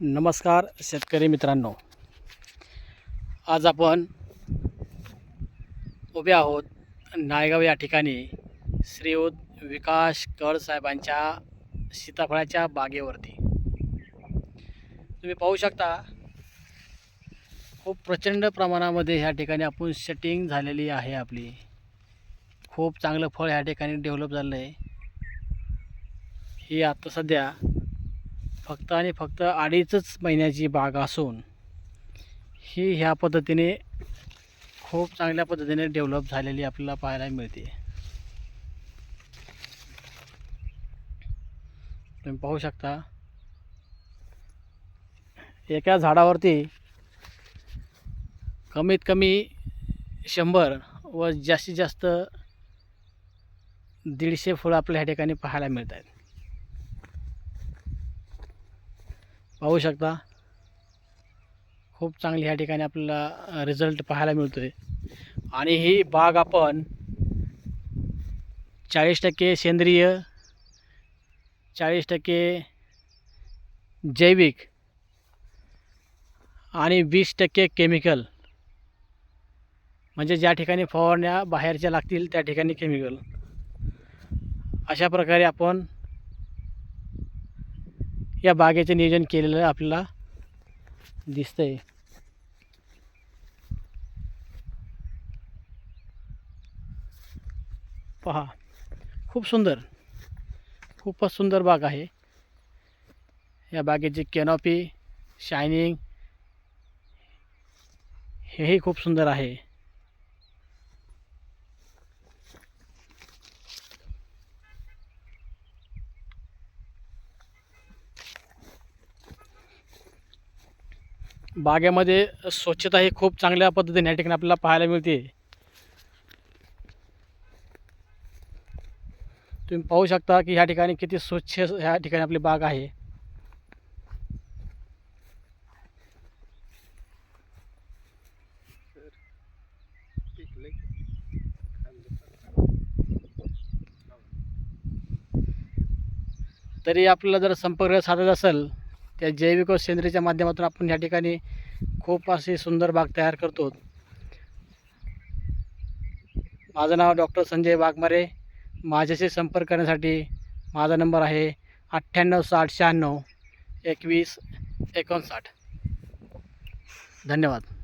नमस्कार शेतकरी मित्रांनो. आज आपण उभे आहोत नायगाव या ठिकाणी श्रीयुत विकास कळ साहेबांच्या सीताफळाच्या बागेवरती. तुम्ही पाहू शकता खूप प्रचंड प्रमाणामध्ये ह्या ठिकाणी आपण सेटिंग झालेली आहे आपली. खूप चांगलं फळ ह्या ठिकाणी डेव्हलप झालं आहे ही आता सध्या फक्त आणि फक्त अडीचच महिन्याची बाग असून ही ह्या पद्धतीने खूप चांगल्या पद्धतीने डेव्हलप झालेली आपल्याला पाहायला मिळते. तुम्ही पाहू शकता एका झाडावरती कमीत कमी शंभर व जास्तीत जास्त दीडशे फुलं आपल्या ह्या ठिकाणी पाहायला मिळत आहेत पाहू शकता. खूप चांगली ह्या ठिकाणी आपल्याला रिझल्ट पाहायला मिळतो आहे आणि ही बाग आपण चाळीस टक्के सेंद्रिय चाळीस टक्के जैविक आणि वीस टक्के केमिकल म्हणजे ज्या ठिकाणी फवारण्या बाहेरच्या लागतील त्या ठिकाणी केमिकल अशा प्रकारे आपण या बागेचे नियोजन केलेलं आपल्याला दिसतंय. पहा खूप सुंदर खूपच सुंदर बाग आहे. या बागेची कॅनॉपी शायनिंग हेही खूप सुंदर आहे. बागेमध्ये स्वच्छता ही खूप चांगल्या पद्धतीने या ठिकाणी आपल्याला पाहायला मिळते. तुम्ही पाहू शकता की ह्या ठिकाणी किती स्वच्छ ह्या ठिकाणी आपली बाग आहे. तरी आपल्याला जर संपर्क साधायचा असेल त्या जैविक व सेंद्रियच्या माध्यमातून आपण या ठिकाणी खूप अशी सुंदर बाग तयार करतो. माझं नाव डॉक्टर संजय वाघमारे. माझ्याशी संपर्क करण्यासाठी माझा नंबर आहे अठ्ठ्याण्णव साठ शहाण्णव एकवीस एकोणसाठ. धन्यवाद.